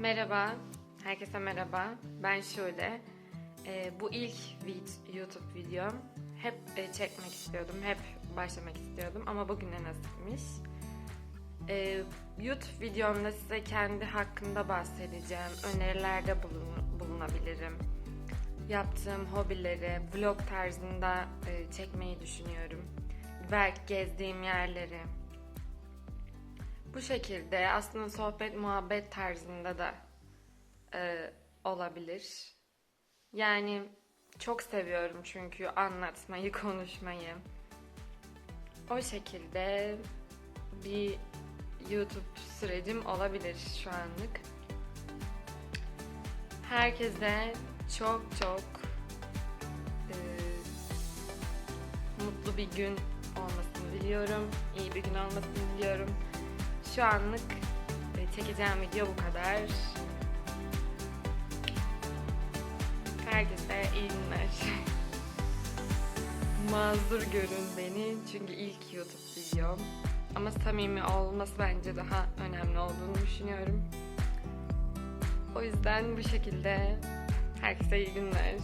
Merhaba, herkese merhaba. Ben Şule. Ee, bu ilk vid- YouTube videom. Hep e, çekmek istiyordum, hep başlamak istiyordum ama bugüne nasipmiş. Ee, YouTube videomda size kendi hakkında bahsedeceğim, önerilerde bulun- bulunabilirim. Yaptığım hobileri, vlog tarzında e, çekmeyi düşünüyorum. Belki gezdiğim yerleri. Bu şekilde aslında sohbet muhabbet tarzında da e, olabilir. Yani çok seviyorum çünkü anlatmayı, konuşmayı. O şekilde bir YouTube sürecim olabilir şu anlık. Herkese çok çok e, mutlu bir gün olmasını diliyorum. İyi bir gün olmasını diliyorum. Şu anlık e, çekeceğim video bu kadar. Herkese iyi günler. Mazur görün beni çünkü ilk YouTube videom. Ama samimi olması bence daha önemli olduğunu düşünüyorum. O yüzden bu şekilde herkese iyi günler.